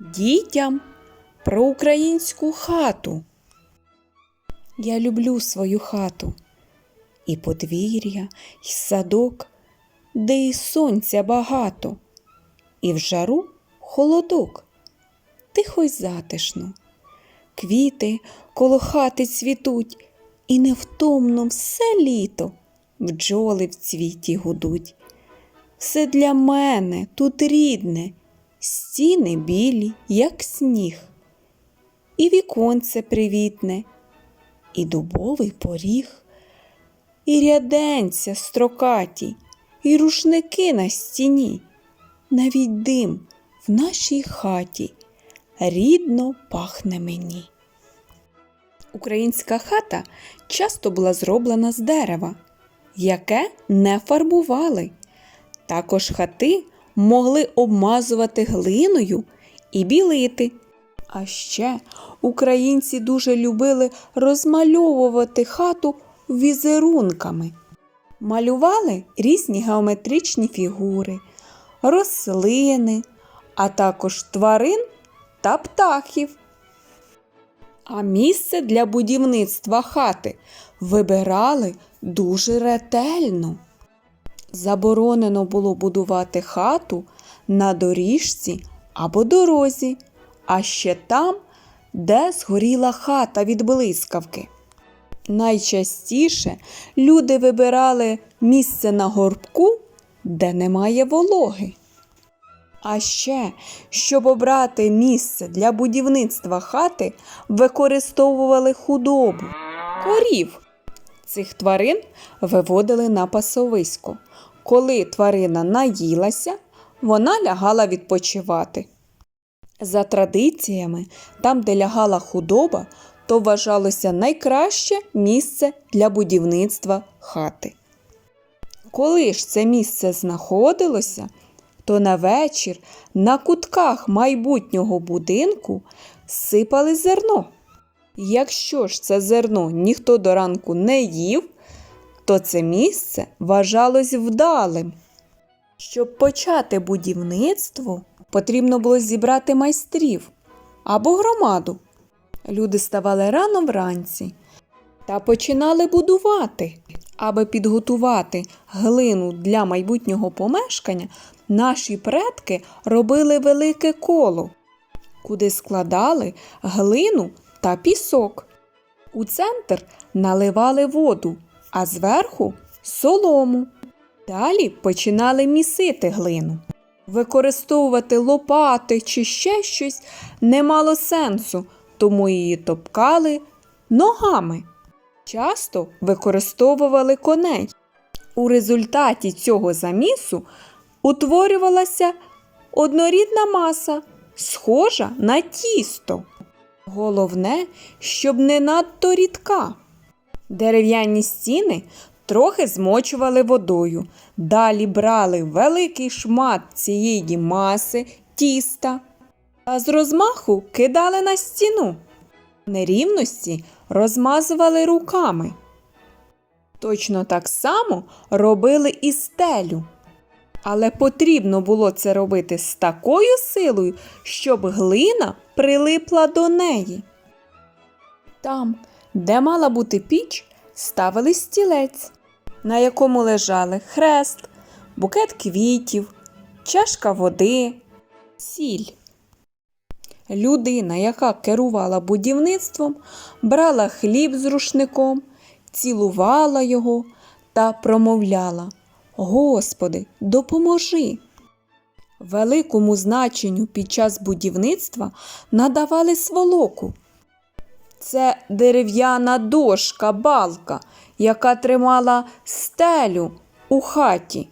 Дітям про українську хату. Я люблю свою хату і подвір'я, і садок, де і сонця багато, і в жару холодок, тихо й затишно. Квіти коло хати цвітуть, і невтомно все літо бджоли в цвіті гудуть. Все для мене тут рідне, стіни білі, як сніг, і віконце привітне, і дубовий поріг, і ряденця строкаті, і рушники на стіні, навіть дим в нашій хаті рідно пахне мені. Українська хата часто була зроблена з дерева, яке не фарбували. Також хати могли обмазувати глиною і білити. А ще українці дуже любили розмальовувати хату візерунками. Малювали різні геометричні фігури, рослини, а також тварин та птахів. А місце для будівництва хати вибирали дуже ретельно. Заборонено було будувати хату на доріжці або дорозі, а ще там, де згоріла хата від блискавки. Найчастіше люди вибирали місце на горбку, де немає вологи. А ще, щоб обрати місце для будівництва хати, використовували худобу, корів. Цих тварин виводили на пасовисько. Коли тварина наїлася, вона лягала відпочивати. За традиціями, там, де лягала худоба, то вважалося найкраще місце для будівництва хати. Коли ж це місце знаходилося, то на вечір на кутках майбутнього будинку сипали зерно. Якщо ж це зерно ніхто до ранку не їв, то це місце вважалось вдалим. Щоб почати будівництво, потрібно було зібрати майстрів або громаду. Люди ставали рано вранці та починали будувати. Аби підготувати глину для майбутнього помешкання, наші предки робили велике коло, куди складали глину та пісок. У центр наливали воду, а зверху солому. Далі починали місити глину. Використовувати лопати чи ще щось не мало сенсу, тому її топкали ногами. Часто використовували коней. У результаті цього замісу утворювалася однорідна маса, схожа на тісто. Головне, щоб не надто рідка. Дерев'яні стіни трохи змочували водою. Далі брали великий шмат цієї маси тіста та з розмаху кидали на стіну. Нерівності розмазували руками. Точно так само робили і стелю. Але потрібно було це робити з такою силою, щоб глина прилипла до неї. Там, де мала бути піч, ставили стілець, на якому лежали хрест, букет квітів, чашка води, сіль. Людина, яка керувала будівництвом, брала хліб з рушником, цілувала його та промовляла Господи, допоможи. Великому значенню під час будівництва надавали сволоку. Це дерев'яна дошка, балка, яка тримала стелю у хаті.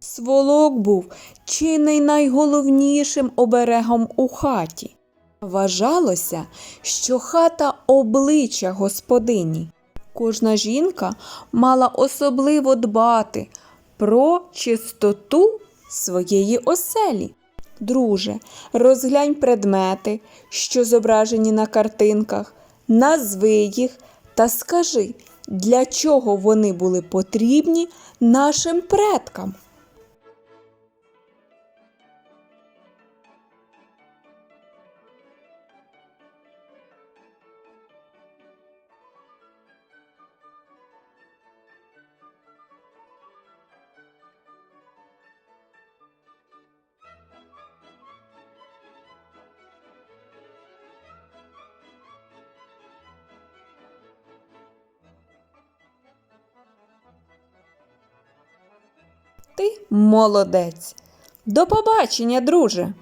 Сволок був чи не найголовнішим оберегом у хаті. Вважалося, що хата обличчя господині. Кожна жінка мала особливо дбати про чистоту своєї оселі. Друже, розглянь предмети, що зображені на картинках, назви їх та скажи, для чого вони були потрібні нашим предкам. Ти молодець. До побачення, друже.